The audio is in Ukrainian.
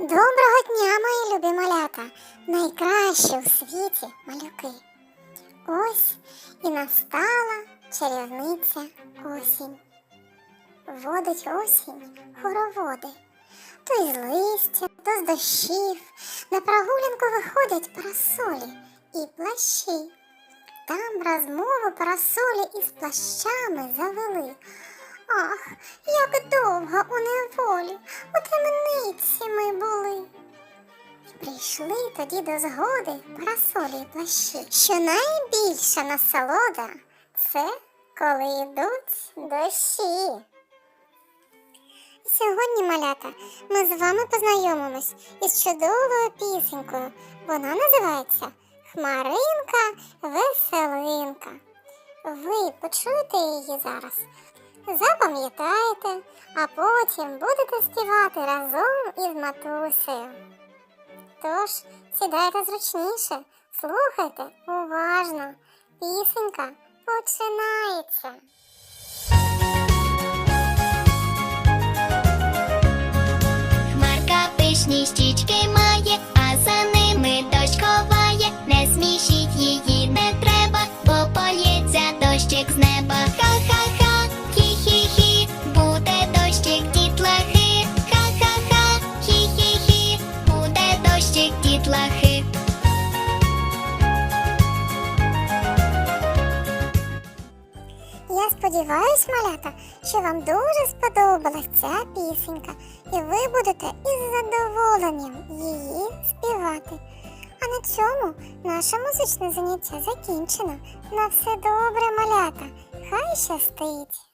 Доброго дня, мої любі малята, найкращі у світі малюки. Ось і настала чарівниця осінь. Водить осінь хороводи, то із листя, то з дощів. На прогулянку виходять парасолі і плащі. Там розмову парасолі із плащами завели. Ах, як довго у неволі, у темниці прийшли тоді до згоди парасолі й плащі, що найбільша насолода це коли йдуть дощі. Сьогодні, малята, ми з вами познайомимось із чудовою пісенькою. Вона називається Хмаринка Веселинка. Ви почуєте її зараз. Запам'ятаєте, а потім будете співати разом із матусею. Тож сідайте зручніше, слухайте уважно. Пісенька починається. Хмарка пишні щічки має, а за ними дощ ховає. Не смішіть її дітлахи. Я сподіваюсь, малята, що вам дуже сподобалась ця пісенька, і ви будете із задоволенням її співати. А на цьому наше музичне заняття закінчено. На все добре, малята. Хай щастить!